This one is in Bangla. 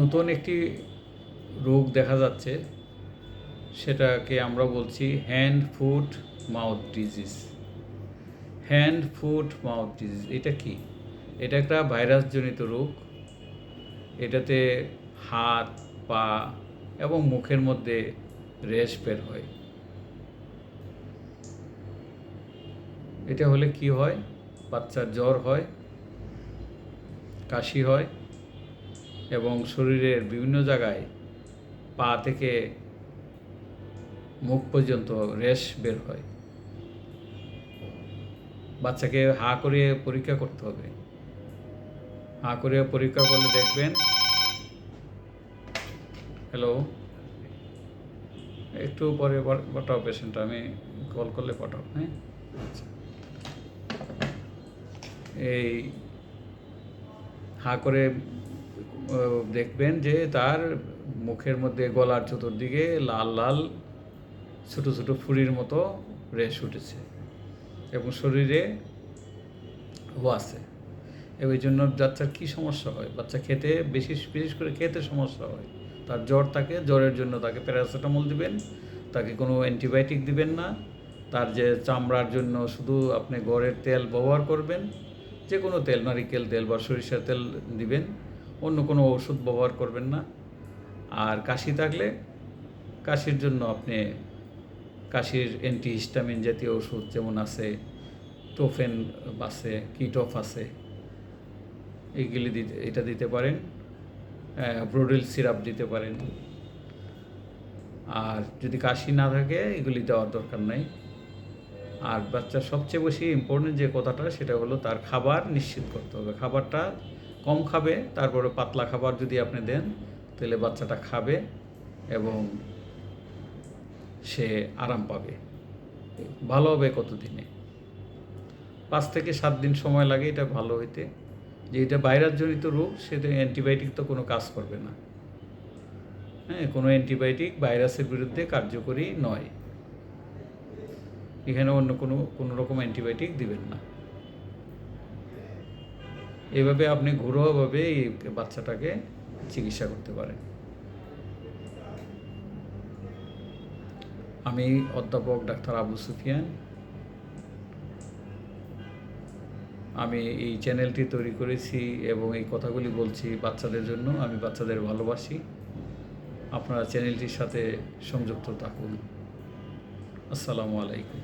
নতুন একটি রোগ দেখা যাচ্ছে, সেটাকে আমরা বলছি hand foot mouth disease hand foot mouth disease এটা কি? এটা একটা ভাইরাসজনিত রোগ। এটাতে হাত, পা এবং মুখের মধ্যে রেশ বের হয়। এটা হলে কি হয়? বাচ্চার জ্বর হয়, কাশি হয় এবং শরীরের বিভিন্ন জায়গায় পা থেকে মুখ পর্যন্ত রেশ বের হয়। বাচ্চাকে হা করে পরীক্ষা করতে হবে। হা করে পরীক্ষা করলে দেখবেন, হ্যালো, একটু পরে পাঠাও পেশেন্ট আমি কল করলে পাঠাও হ্যাঁ? আচ্ছা। এই হা করে দেখবেন যে তার মুখের মধ্যে গলার চতুর্দিকে লাল লাল ছোট ছোট ফুরির মতো রেশ উঠেছে এবং শরীরে আছে। এবং জন্য বাচ্চার কী সমস্যা হয়? বাচ্চা খেতে বেশি, বিশেষ করে খেতে সমস্যা হয়। তার জ্বর থাকে, জ্বরের জন্য তাকে প্যারাসিটামল দিবেন, তাকে কোনো অ্যান্টিবায়োটিক দিবেন না। তার যে চামড়ার জন্য শুধু আপনি গড়ের তেল ব্যবহার করবেন যে কোনো তেল, নারিকেল তেল বা সরিষার তেল দিবেন। অন্য কোনো ওষুধ ব্যবহার করবেন না। আর কাশি থাকলে কাশির জন্য আপনি কাশির অ্যান্টিহিস্টামিন জাতীয় ওষুধ যেমন আছে টোফেন আছে, কিটফ আছে, এইগুলি দিতে, এটা দিতে পারেন। ব্রোডেল সিরাপ দিতে পারেন। আর যদি কাশি না থাকে, এগুলি দেওয়ার দরকার নাই। আর বাচ্চার সবচেয়ে বেশি ইম্পর্টেন্ট যে কথাটা, সেটা হলো তার খাবার নিশ্চিত করতে হবে। খাবারটা কম খাবে, তারপরে পাতলা খাবার যদি আপনি দেন, তাহলে বাচ্চাটা খাবে এবং সে আরাম পাবে। ভালো হবে কতদিনে? পাঁচ থেকে সাত দিন সময় লাগে এটা ভালো হইতে। যে এটা ভাইরাসজনিত রোগ সেটা অ্যান্টিবায়োটিক তো কোনো কাজ করবে না। হ্যাঁ কোনো অ্যান্টিবায়োটিক ভাইরাসের বিরুদ্ধে কার্যকরী নয়। এখানে অন্য কোনো কোনো রকম অ্যান্টিবায়োটিক দিবেন না। এভাবে আপনি ঘরোয়াভাবে এই বাচ্চাটাকে চিকিৎসা করতে পারেন। আমি অধ্যাপক ডাক্তার আবু সুফিয়ান। আমি এই চ্যানেলটি তৈরি করেছি এবং এই কথাগুলি বলছি বাচ্চাদের জন্য, আমি বাচ্চাদের ভালোবাসি। আপনারা চ্যানেলটির সাথে সংযুক্ত থাকুন। আসসালামু আলাইকুম।